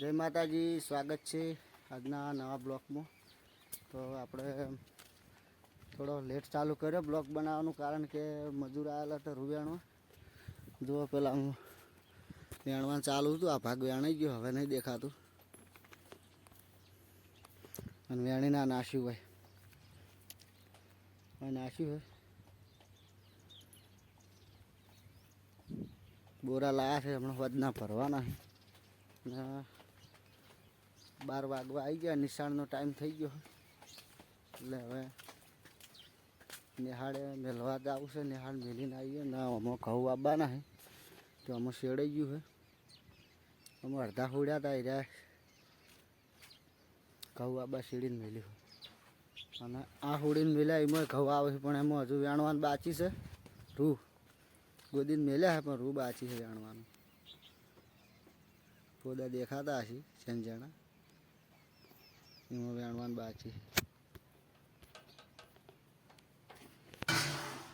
જય માતાજી, સ્વાગત છે આજના નવા બ્લોકમાં. તો આપણે થોડો લેટ ચાલુ કર્યો બ્લોક બનાવવાનું કારણ કે મજૂર આવેલા હતા રૂવેણમાં જુઓ પેલા હું વેણવાનું ચાલુ હતું, આ ભાગ વેણાઈ ગયો, હવે નહીં દેખાતું. અને વેણી ના નાશ્યું હોય. નાશ્યું હોય. બોરા લાયા છે, હમણાં વધના ભરવાના છે. બાર વાગવા આવી ગયા, નિશાળનો ટાઈમ થઈ ગયો. એટલે હવે નિહાળે મેલવા જ આવશે નિહાળ મેલીને આવીએ. ના, આમાં ઘઉં આવવાના હે તો આમાં શેડાઈ ગયું હે આમાં અડધા હોડ્યા હતા રહ્યા ઘઉં આબા શેડીને મેલ્યું હોય અને આ હોડીને મેલ્યા, એમાં ઘઉં આવે છે, પણ એમાં હજુ વેણવાનું બાચી છે. રૂ, ગોદીને મેલ્યા છે, પણ રૂ બાચી છે વેણવાનું. પોદા દેખાતા હશે સંજાણા એમાં વેણવાનું બાકી.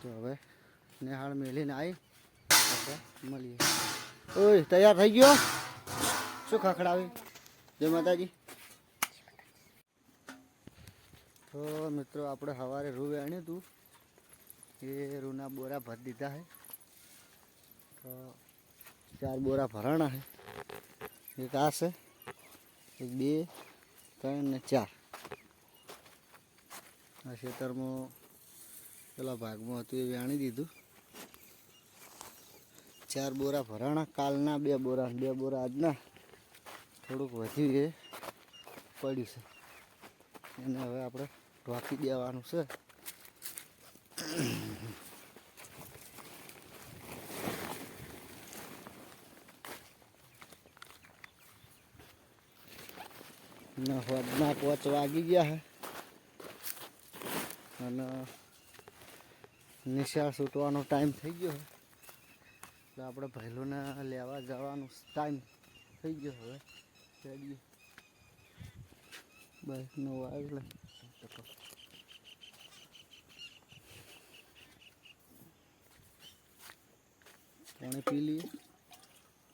તો હવે નેહાળ મેલીને આવી મળીએ. ઓય, તૈયાર થઈ ગયો? શું ખખડાવી? જય માતાજી. તો મિત્રો, આપણે સવારે રૂ વેણ્યું હતું એ રૂના બોરા ભરી દીધા છે તો ચાર બોરા ભરાણા છે એક આ છે, એક બે ત્રણ ને ચાર. આ ખેતરમાં પેલા ભાગમાં હતું, એ વેણી દીધું. ચાર બોરા ભરાણા, કાલના બે બોરા બે બોરા આજના. થોડુંક વધી એ પડ્યું છે. એને હવે આપણે ઢોકી દેવાનું છે. હોદના પોચ વાગી ગયા હે. અને નિશાળ છૂટવાનો ટાઈમ થઈ ગયો છે એટલે આપણે ભૈલોને લેવા જવાનો ટાઈમ થઈ ગયો હવે. ચડીએ બાઇકનો વાગલે પાણી પી લઈએ.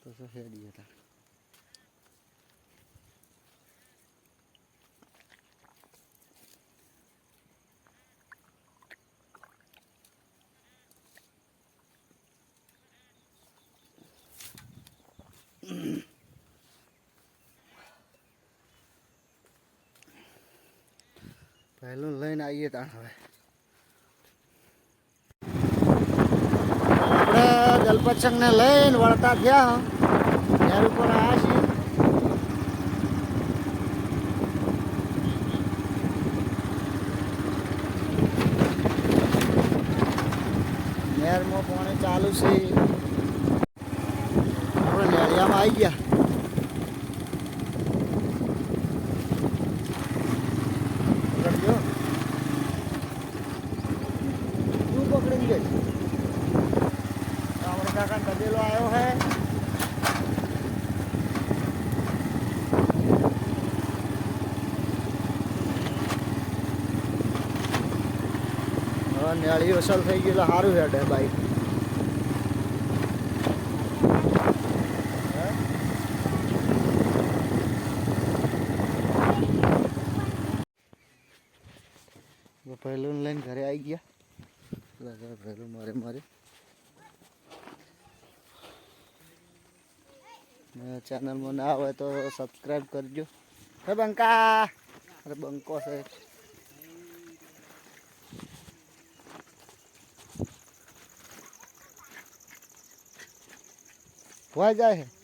તો હેડીએ તા પહેલું લઈને આવીએ ત્યાં હવે. આપણે જલપતસંગને લઈને વળતા થયા ત્યારે ઉપર આવ્યા છીએ. નહેરમાં પાણી ચાલુ છે. આવી ગયા તબેલો આવ્યો હે નેળી અસલ થઈ ગયેલા સારું હેડે બાઈક પહેલું લઈને ઘરે આવી ગયા. પહેલું મારે મારે. ચેનલમાં ના હોય તો સબસ્ક્રાઈબ કરજો. હે બંકા? અરે બંકો છે. હોય જાય છે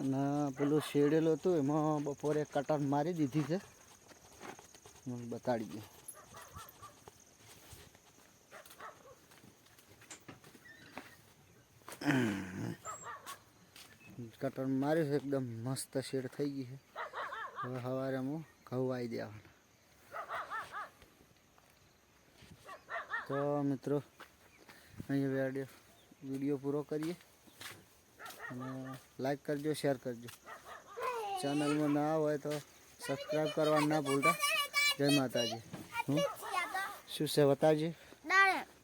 અને પેલું શેડેલું હતું એમાં બપોરે કટર મારી દીધી છે. મને બતાડી દઉં. કટર માર્યું છે, એકદમ મસ્ત શેડ થઈ ગઈ છે. હવે સવારે હું ઘઉં આવી દેવાના. તો મિત્રો, અહીંયા વીડિયો પૂરો કરીએ. અને લાઈક કરજો શેર કરજો. ચેનલમાં ના હોય તો સબસ્ક્રાઈબ કરવા ના ભૂલતા. જય માતાજી. હું? શું છે બતાવજે?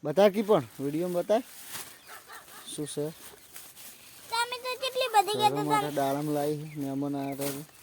બતા કી પણ વિડીયોમાં બતાય શું છે? માટે દાડમ લાવી મહેમાન આવ્યા હતા.